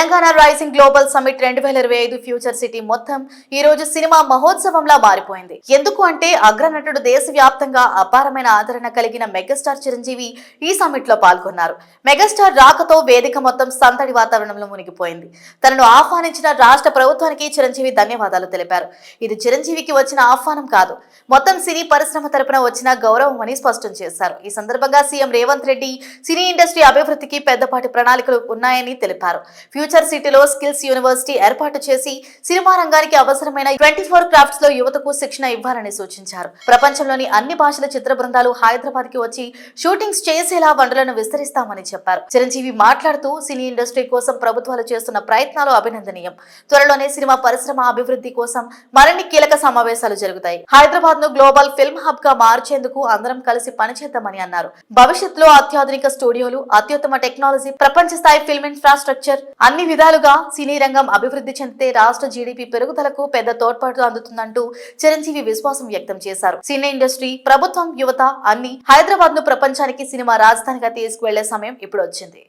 Telangana rising global summit రెండు వేల ఇరవై ఐదు ఫ్యూచర్ సిటీ మొత్తం ఈ రోజు సినిమా మహోత్సవంలా మారిపోయింది. ఎందుకు అంటే అగ్రనటుడు దేశవ్యాప్తంగా అపారమైన ఆదరణ కలిగిన మెగాస్టార్ చిరంజీవి ఈ సమిట్లో పాల్గొన్నారు. మెగాస్టార్ రాకతో వేదిక మొత్తం సందడి వాతావరణంలో మునిగిపోయింది. తనను ఆహ్వానించిన రాష్ట్ర ప్రభుత్వానికి చిరంజీవి ధన్యవాదాలు తెలిపారు. ఇది చిరంజీవికి వచ్చిన ఆహ్వానం కాదు మొత్తం సినీ పరిశ్రమ తరపున వచ్చిన గౌరవం అని స్పష్టం చేశారు. ఈ సందర్భంగా CM Revanth Reddy cine industry అభివృద్ధికి పెద్దపాటి ప్రణాళికలు ఉన్నాయని తెలిపారు. ఫ్యూచర్ సిటీలో స్కిల్స్ యూనివర్సిటీ ఏర్పాటు చేసి సినిమా రంగానికి అవసరమైన ట్వంటీ ఫోర్ క్రాఫ్ట్స్లో యువతకు శిక్షణ ఇవ్వాలని సూచించారు. ప్రపంచంలోని అన్ని భాషల చిత్ర బృందాలు హైదరాబాద్కి వచ్చి షూటింగ్స్ చేసేలా వనరులను విస్తరిస్తామని చెప్పారు. చిరంజీవి మాట్లాడుతూ సినీ ఇండస్ట్రీ కోసం ప్రభుత్వాలు చేస్తున్న ప్రయత్నాలు అభినందనీయం. త్వరలోనే సినిమా పరిశ్రమ అభివృద్ధి కోసం మరిన్ని కీలక సమావేశాలు జరుగుతాయి. హైదరాబాద్ను గ్లోబల్ ఫిల్మ్ హబ్గా మార్చేందుకు అందరం కలిసి పనిచేద్దామని అన్నారు. భవిష్యత్తులో అత్యాధునిక స్టూడియోలు అత్యుత్తమ టెక్నాలజీ ప్రపంచ స్థాయి ఫిల్మ్ ఇన్ఫ్రాస్ట్రక్చర్ అన్ని విధాలుగా సినీ రంగం అభివృద్ధి చెందితే రాష్ట్ర జీడీపీ పెరుగుదలకు పెద్ద తోడ్పాటు అందుతుందంటూ చిరంజీవి విశ్వాసం వ్యక్తం చేశారు. సినీ ఇండస్ట్రీ ప్రభుత్వం యువత అన్ని హైదరాబాద్ను ప్రపంచానికి సినిమా రాజధానిగా తీసుకువెళ్ళే సమయం ఇప్పుడు వచ్చింది.